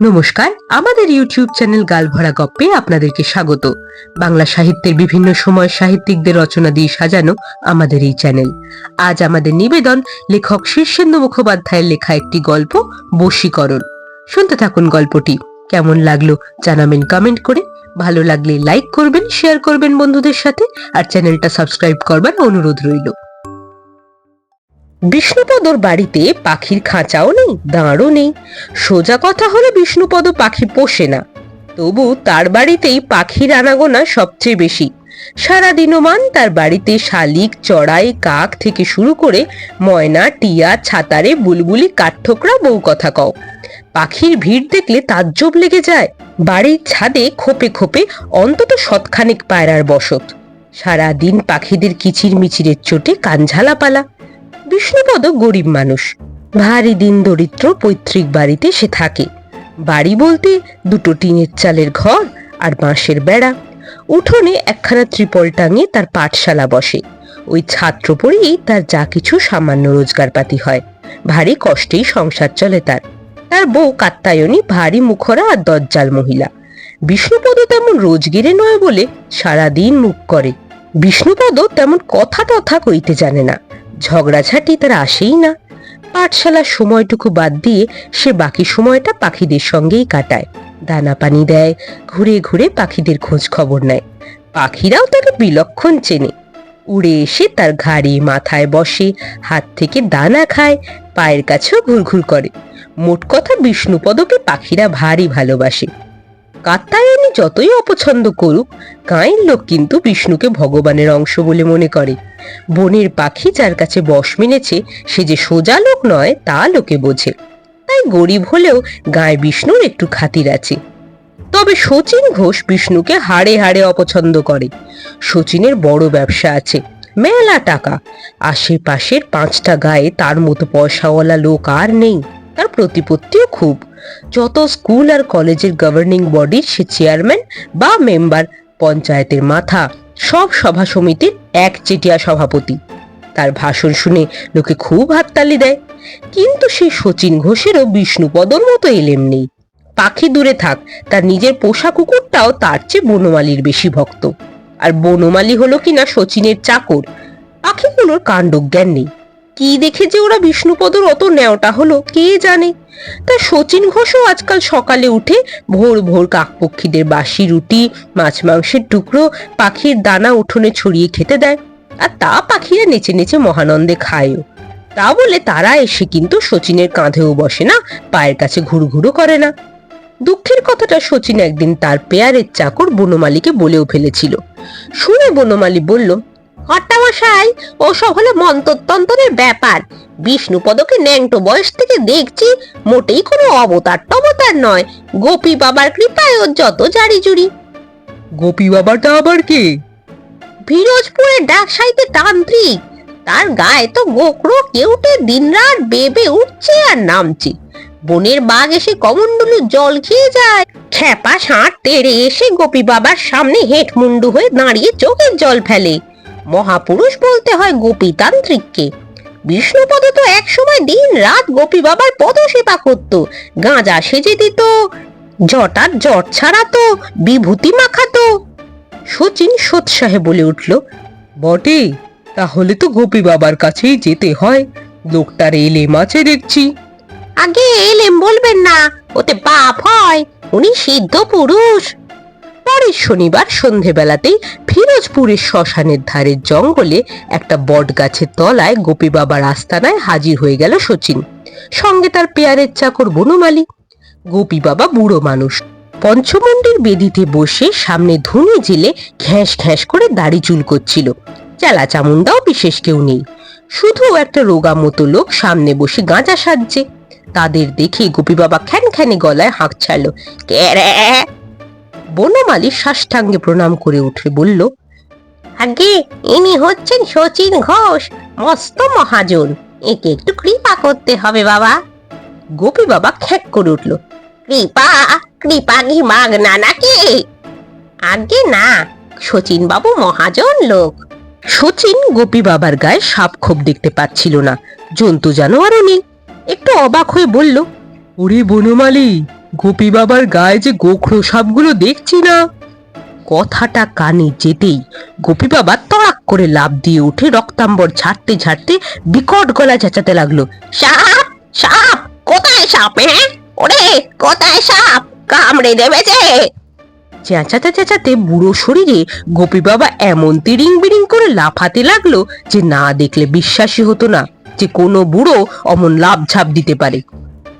নমস্কার, আমাদের YouTube channel গালভরা গপ্পে আপনাদেরকে স্বাগত। বাংলা সাহিত্যের বিভিন্ন সময় সাহিত্যিকদের রচনা দিয়ে সাজানো আমাদের এই চ্যানেল। আজ আমাদের নিবেদন লেখক শীর্ষেন্দু মুখোপাধ্যায়ের লেখা একটি গল্প, বশীকরণ। শুনতে থাকুন গল্পটি। কেমন লাগল জানাবেন কমেন্ট করে। ভালো লাগলে লাইক করবেন শেয়ার করবেন বন্ধুদের সাথে। আর চ্যানেলটা সাবস্ক্রাইব করবার অনুরোধ রইল। বিষ্ণুপদর বাড়িতে পাখির খাঁচাও নেই, দাঁড়ও নেই। সোজা কথা হলো বিষ্ণুপদ পাখি পোষে না। তবু তার বাড়িতেই পাখির আনাগোনা সবচেয়ে বেশি। সারা দিনমান তার বাড়িতে শালিক, চড়াই, কাক থেকে শুরু করে ময়না, টিয়া, ছাতারে, বুলবুলি, কাঠঠোকরা, বউ কথা কও। পাখির ভিড় দেখলে তাজ্জব লেগে যায়। বাড়ির ছাদে খোপে খোপে অন্তত শতখানেক পায়রার বসত। সারা দিন পাখিদের কিচির মিচিরের চোটে কানঝালা পালা বিষ্ণুপদ গরিব মানুষ। ভারী দিন দরিদ্র পৈতৃক বাড়িতে সে থাকে। বাড়ি বলতে দুটো টিনের চালের ঘর আর বাঁশের বেড়া। উঠোনে একখানা ত্রিপল টাঙিয়ে তার পাঠশালা বসে। ওই ছাত্র পড়েই তার যা কিছু সামান্য রোজগারপাতি হয়। ভারী কষ্টেই সংসার চলে তার। তার বউ কাত্তায়নী, ভারী মুখরা আর দজ্জাল মহিলা। বিষ্ণুপদ তেমন রোজগিরে নয় বলে সারাদিন মুখ করে। বিষ্ণুপদ তেমন কথা তথা কইতে জানে না। ঝগড়াঝাটি তার আসেই না। পাঠশালার সময়টুকু বাদ দিয়ে সে বাকি সময়টা পাখিদের সঙ্গেই কাটায়। দানা পানি দেয়, ঘুরে ঘুরে পাখিদের খোঁজ খবর নেয়। পাখিরাও তাকে বিলক্ষণ চেনে। উড়ে এসে তার ঘাড়ে মাথায় বসে, হাত থেকে দানা খায়, পায়ের কাছেও ঘুরঘুর করে। মোট কথা বিষ্ণুপদকে পাখিরা ভারী ভালোবাসে। কাত্তায়নী যতই অপছন্দ করুক, গাঁয়ের লোক কিন্তু বিষ্ণুকে ভগবানের অংশ বলে মনে করে। বনের পাখি যার কাছে বশ মেনেছে, সে যে সোজা লোক নয়, তা লোকে বোঝে। তাই গরিব হলেও গায়ে বিষ্ণুর একটু খাতির আছে। তবে শচীন ঘোষ বিষ্ণুকে হাড়ে হাড়ে অপছন্দ করে। শচীনের বড় ব্যবসা আছে, মেলা টাকা। আশেপাশের পাঁচটা গায়ে তার মতো পয়সাওয়ালা লোক আর নেই। তার প্রতিপত্তিও খুব। যত স্কুল আর কলেজের গভর্নিং বডির সে চেয়ারম্যান বা মেম্বার পঞ্চায়েতের মাথা, সব সভা সমিতির এক চেটিয়া সভাপতি। তার ভাষণ শুনে লোকে খুব হাততালি দেয়। কিন্তু সেই শচীন ঘোষেরও বিষ্ণুপদর মতো এলেম নেই। পাখি দূরে থাক, তার নিজের পোষা কুকুরটাও তার চেয়ে বনমালীর বেশি ভক্ত। আর বনমালী হলো কিনা শচীনের চাকর, পাখিগুলোর কাণ্ডজ্ঞান নেই। কি দেখে যে ওরা বিষ্ণুপদর অত ন্যাওটা হলো, কে জানে? তা শচীন ঘোষও আজকাল সকালে উঠে ভোর ভোর কাকপক্ষীদের বাসি রুটি, মাছ মাংসের টুকরো, পাখির দানা উঠোনে ছড়িয়ে খেতে দেয়। আর তা পাখিরা নেচে নেচে মহানন্দে খায়ও। তা বলে তারা এসে কিন্তু শচীনের কাঁধেও বসে না, পায়ের কাছে ঘুরঘুরো করে না। দুঃখের কথাটা শচীন একদিন তার পেয়ারের চাকর বনমালীকে বলেও ফেলেছিল। শুনে বনমালী বলল, কর্তামশাই, ওসব হলো মন্তরতন্ত্রের ব্যাপার। বিষ্ণুপদকে ন্যাংটো বয়স থেকে দেখছি মোটেই কোনো অবতার টবতার নয়। গোপী বাবার কৃপায় ওর যত জারি জুড়ি। গোপী বাবাটা আবার কে? ফিরোজপুরের ডাক সাইতে তান্ত্রিক। তার গায়ে তো গোকরো কেউটে দিনরাত বেবে উঠছে আর নামছে। বনের বাঘ এসে কমন্ডলু জল খেয়ে যায়। খ্যাপা ষাঁড় তেড়ে এসে গোপী বাবার সামনে হেঁট মুন্ডু হয়ে দাঁড়িয়ে চোখের জল ফেলে। মহাপুরুষ বলতে হয় গোপী তান্ত্রিককে। বিষ্ণুপদ তো এক সময় দিন রাত গোপী বাবার পদ সেবা করত। গাঁজা সেজে দিত জটার জট ছাড়াতো, বিভূতি মাখাতো। শচীন সোৎসাহে বলে উঠল, বটে, তাহলে তো গোপী বাবার কাছেই যেতে হয়। লোকটার এলে মাছে দেখছি। আগে এলেম বলবেন না, ওতে পাপ হয়, উনি সিদ্ধ পুরুষ। পরের শনিবার সন্ধেবেলাতেই ফিরোজপুরের শ্মশানের ধারের জঙ্গলে একটা বট গাছের তলায় গোপী বাবার আস্তানায় হাজির হয়ে গেল শচীন সঙ্গে তার পেয়ারের চাকর বনমালী। গোপী বাবা বুড়ো মানুষ। পঞ্চমন্ডির বেদিতে বসে সামনে ধুনি জেলে ঘ্যাঁস ঘ্যাঁস করে দাড়ি চুল করছিল। চেলা চামুন্ডাও বিশেষ কেউ নেই। শুধু একটা রোগা মতো লোক সামনে বসে গাঁজা সাজছে। তাদের দেখে গোপী বাবা খ্যান খ্যানে গলায় হাঁক ছাড়লো বনমালী সাষ্টাঙ্গে প্রণাম করে উঠে বলল, আগে ইনি হচ্ছেন শচীন ঘোষ, মস্ত মহাজন। একে একটু কৃপা করতে হবে, বাবা। গোপী বাবা খ্যাক করে উঠল, কৃপা কৃপা কি মাগনা নাকি? আগে না, শচীন বাবু মহাজন লোক। শচীন গোপী বাবার গায়ে সাপ ক্ষোভ দেখতে পাচ্ছিল না, জন্তু জানোয়ারও নেই একটু অবাক হয়ে বলল, ওরে বনমালী গোপী বাবার গায়ে যে গোখরো সাপগুলো দেখছি না। কথাটা কানে যেতেই গোপী বাবা তড়াক করে লাভ দিয়ে উঠে রক্তাম্বর ঝাড়তে ঝাড়তে বিকট গলা চেঁচাতে লাগল। সাপ সাপ, কোথায় সাপ হ্যাঁ ওরে, কোথায় সাপ? কামড়ে দেবে যে। চেঁচাতে চেঁচাতে বুড়ো শরীরে গোপী বাবা এমন তিরিং বিরিং করে লাফাতে লাগল যে না দেখলে বিশ্বাসই হতো না যে কোনো বুড়ো অমন লাভ ঝাপ দিতে পারে।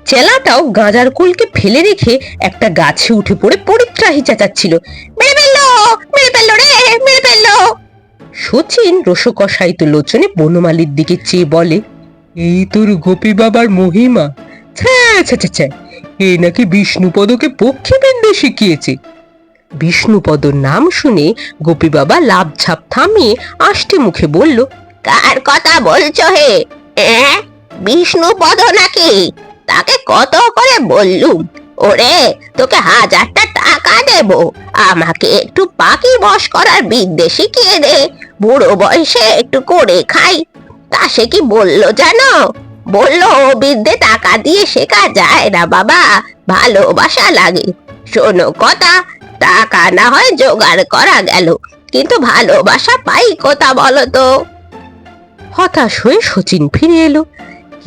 চেলাটাও গাঁজার কুলকে ফেলে রেখে একটা গাছে উঠে পড়ে পরিত্রাহী চেঁচাচ্ছিল। মেরে ফেলল মেরে ফেলল রে, মেরে ফেলল। সচিন রসকসায়িত লোচনে বনমালীর দিকে চেয়ে বলে, এই তোর গোপী বাবার মহিমা? ছ্যা এ নাকি বিষ্ণুপদকে পক্ষী বিন্দু শিখিয়েছে? বিষ্ণুপদর নাম শুনে গোপী বাবা লাভ ঝাপ থামিয়ে আষ্টে মুখে বলল, কার কথা বলছো হে? বিষ্ণুপদ নাকি? তাকে কত করে বললুম? ওরে, তোকে হাজারটা টাকা দেব। আমাকে একটু পাখি বস করার বিদ্যে শিখিয়ে দে। বুড়ো বয়সে একটু করে খাই। তা সে কি বলল জানো? বলল বিদ্যে টাকা দিয়ে শেখা যায় না বাবা, ভালোবাসা লাগে। শোনো কথা, টাকা না হয় জোগাড় করা গেল, কিন্তু ভালোবাসা পাই কথা বলো তো? হতাশ হয়ে শচীন ফিরে এলো।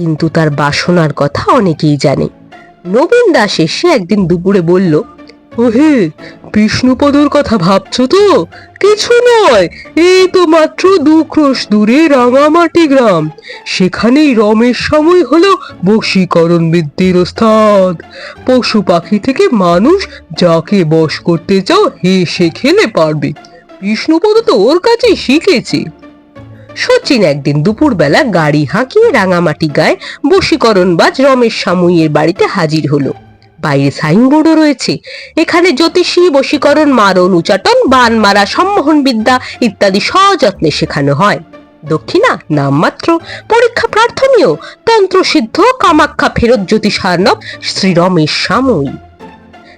কিন্তু তার বাসনার কথা অনেকেই জানে। নবীন দাস এসে একদিন দুপুরে বলল, ওহে, বিষ্ণুপদর কথা ভাবছ তো? কিছু নয়, এই তো মাত্র দু ক্রোশ দূরে রাঙামাটি গ্রাম। সেখানেই রমেশ সময় হলো বশীকরণ বিদ্যের ওস্তাদ। পশু পাখি থেকে মানুষ যাকে বশ করতে চাও হেসে খেলে পারবে। বিষ্ণুপদ তো ওর কাছেই শিখেছে। সচিন একদিন দুপুরবেলা গাড়ি হাঁকিয়ে রাঙামাটি গায়ে বশীকরণবাজ রমেশ সামুইয়ের বাড়িতে হাজির হলো। বাইরে সাইনবোর্ডও রয়েছে। এখানে জ্যোতিষী, বশীকরণ, মারণ, উচাটন, বান মারা, সম্মোহন বিদ্যা ইত্যাদি সযত্নে শেখানো হয়। দক্ষিণা নামমাত্র পরীক্ষা প্রার্থনীয় তন্ত্রসিদ্ধ কামাখ্যা ফেরত জ্যোতিষ হার্নব শ্রী রমেশ সাময়ী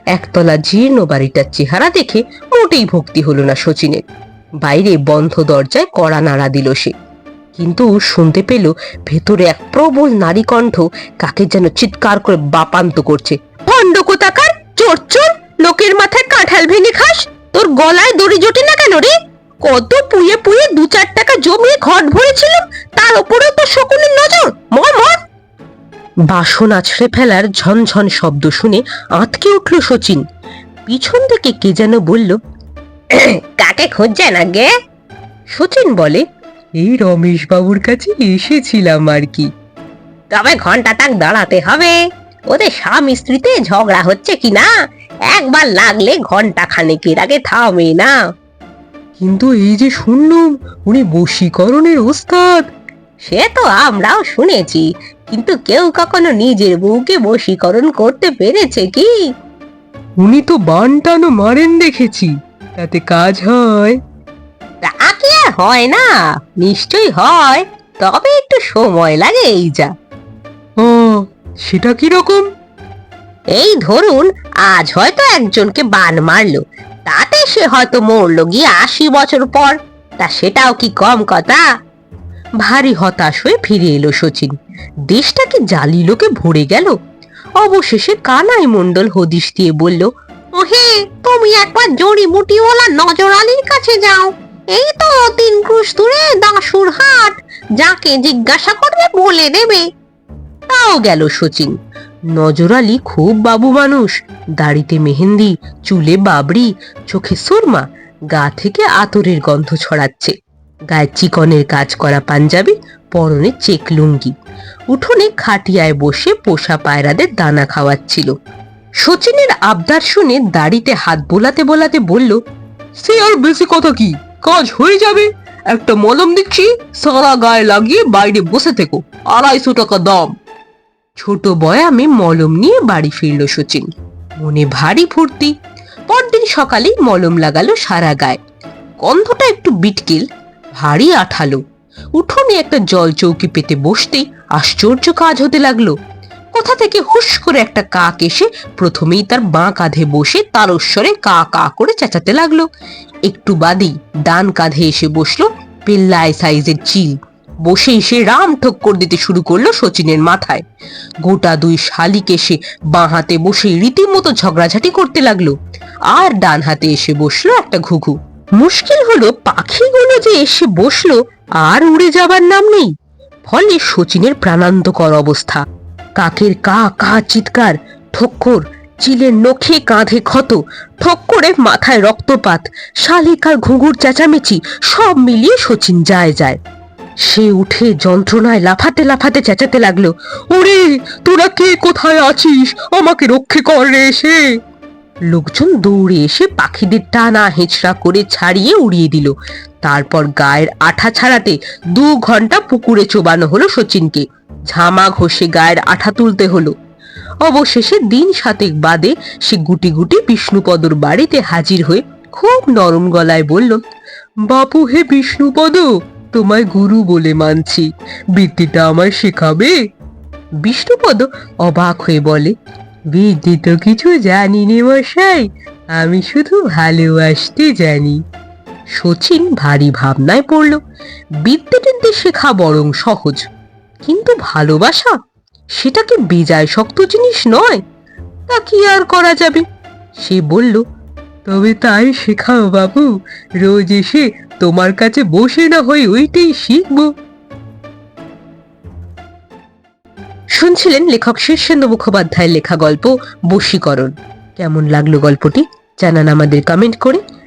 একতলা জীর্ণ বাড়িটার চেহারা দেখে মোটেই ভক্তি হলো না সচিনের। বাইরে বন্ধ দরজায় কড়া নাড়া দিল সে। কিন্তু শুনতে পেল ভেতরে এক প্রবল নারী কণ্ঠ কাকে যেন চিৎকার করে বাপান্ত করছে। ভণ্ড চোর চোর? লোকের মাথায় কাঁঠাল ভেঙে খাস? তোর গলায় দড়ি জোটে না কেন রে? কত পুয়ে পুয়ে দু চার টাকা জমিয়ে ঘট ভরেছিল তার উপরেও তো শকুনের নজর? মর মর! বাসন আছড়ে ফেলার ঝনঝন শব্দ শুনে আঁতকে উঠল শচীন। পিছন থেকে কে যেন বলল কাকে খুঁজছেন আগে? সচিন বলে এই রমেশ বাবুর কাছে এসেছিলাম আর কি। তবে ঘণ্টা তাক দাঁড়াতে হবে। ওদের স্বামী স্ত্রীতে ঝগড়া হচ্ছে কি না? একবার লাগলে ঘণ্টা খানেকের আগে থামে না। কিন্তু এই যে শুনলুম উনি বশীকরণের ওস্তাদ। সে তো আমরাও শুনেছি কিন্তু কেউ কখনো নিজের বউকে বশীকরণ করতে পেরেছে কি? উনি তো বান টানো মারেন দেখেছি। তাতে কাজ হয়। তা কি আর হয় না নিশ্চয়ই হয় তবে একটু সময় লাগে এই যা। ও সেটা কি রকম? এই ধরুন আজ হয়তো একজনকে বান মারলো তাতে সে হয়তো মরলো গিয়ে আশি বছর পর তা সেটাও কি কম কথা? ভারী হতাশ হয়ে ফিরে এলো সচিন দেশটা কি জালি লোকে ভরে গেল। অবশেষে কানাই মণ্ডল হদিশ দিয়ে বলল তুমি একবার নজর আলীর কাছে যাও। এই তো তিন ক্রুশ দূরে দাসুর হাট, যাকে জিজ্ঞাসা করবে বলে দেবে। তাও গেল সচিন নজর আলী খুব বাবু মানুষ, দাড়িতে মেহেন্দি, চুলে বাবরি, চোখে সুরমা, গা থেকে আতরের গন্ধ ছড়াচ্ছে। গায়ে চিকনের কাজ করা পাঞ্জাবি, পরনে চেক লুঙ্গি। উঠোনে খাটিয়ায় বসে পোষা পায়রাদের দানা খাওয়াচ্ছিল। সচিনের আবদার শুনে দাড়িতে হাত বোলাতে বোলাতে বলল, সে আর বেশি কথা কি? কাজ হয়ে যাবে। একটা মলম দিচ্ছি, সারা গায়ে লাগিয়ে বাইরে বসে থেকো। আড়াইশো টাকা দাম। ছোট বয়ামে মলম নিয়ে বাড়ি ফিরল সচিন মনে ভারী ফুর্তি। পরদিন সকালেই মলম লাগালো সারা গায়ে। গন্ধটা একটু বিটকিল, ভারী আঠালো। উঠোনে একটা জল চৌকি পেতে বসতেই আশ্চর্য কাজ হতে লাগল। কোথা থেকে হুশ করে একটা কাক এসে প্রথমেই তার বাঁ কাঁধে বসে তারস্বরে কা কা করে চেঁচাতে লাগল। একটু বাদেই ডান কাঁধে এসে বসল পেল্লায় সাইজের চিল। বসেই সে রাম ঠক্কর দিতে শুরু করল শচীনের মাথায়। গোটা দুই শালিক এসে বাঁ হাতে বসে রীতিমতো ঝগড়াঝাটি করতে লাগল। আর ডান হাতে এসে বসল একটা ঘুঘু। মুশকিল হলো পাখিগুলো যে এসে বসল আর উড়ে যাবার নাম নেই। ফলে শচীনের প্রাণান্তকর অবস্থা। কাকের কা কা চিৎকার, ঠক্কর, চিলের নখে কাঁধে ক্ষত, ঠক্করে মাথায় রক্তপাত, শালিকার ঘুঘুর চেঁচামেচি, সব মিলিয়ে শচীন যায় যায়। সে উঠে যন্ত্রণায় লাফাতে লাফাতে চেঁচাতে লাগল, ওরে, তোরা কে? কোথায় আছিস? আমাকে রক্ষে কর রে এসে। লোকজন দৌড়ে এসে পাখিদের টানা হেঁচড়া করে ছাড়িয়ে উড়িয়ে দিল। তারপর গায়ের আঠা ছাড়াতে দু ঘণ্টা পুকুরে চোবানো হলো শচীনকে। ঝামা ঘষে গায়ের আঠা তুলতে হলো। অবশেষে দিন সাতেক বাদে সে গুটি গুটি বিষ্ণুপদর বাড়িতে হাজির হয়ে খুব নরম গলায় বলল, বাপু হে বিষ্ণুপদ, তোমায় গুরু বলে মানছি বৃত্তিটা আমায় শেখাবে? বিষ্ণুপদ অবাক হয়ে বলে, বিদ্যি তো কিছু জানি নে মশাই, আমি শুধু ভালোবাসতে জানি। শচীন ভারী ভাবনায় পড়ল বিদ্যে শেখা বরং সহজ। কিন্তু ভালোবাসা সেটা কি বেজায় শক্ত জিনিস নয়। তা কি আর করা যাবে? সে বলল, তবে তাই শেখাও বাবু, রোজ এসে তোমার কাছে বসে না হয়ে ওইটাই শিখব। শুনছিলেন লেখক শীর্ষেন্দু মুখোপাধ্যায়ের লেখা গল্প বশীকরণ। কেমন লাগল গল্পটি? জানান আমাদের কমেন্ট করে।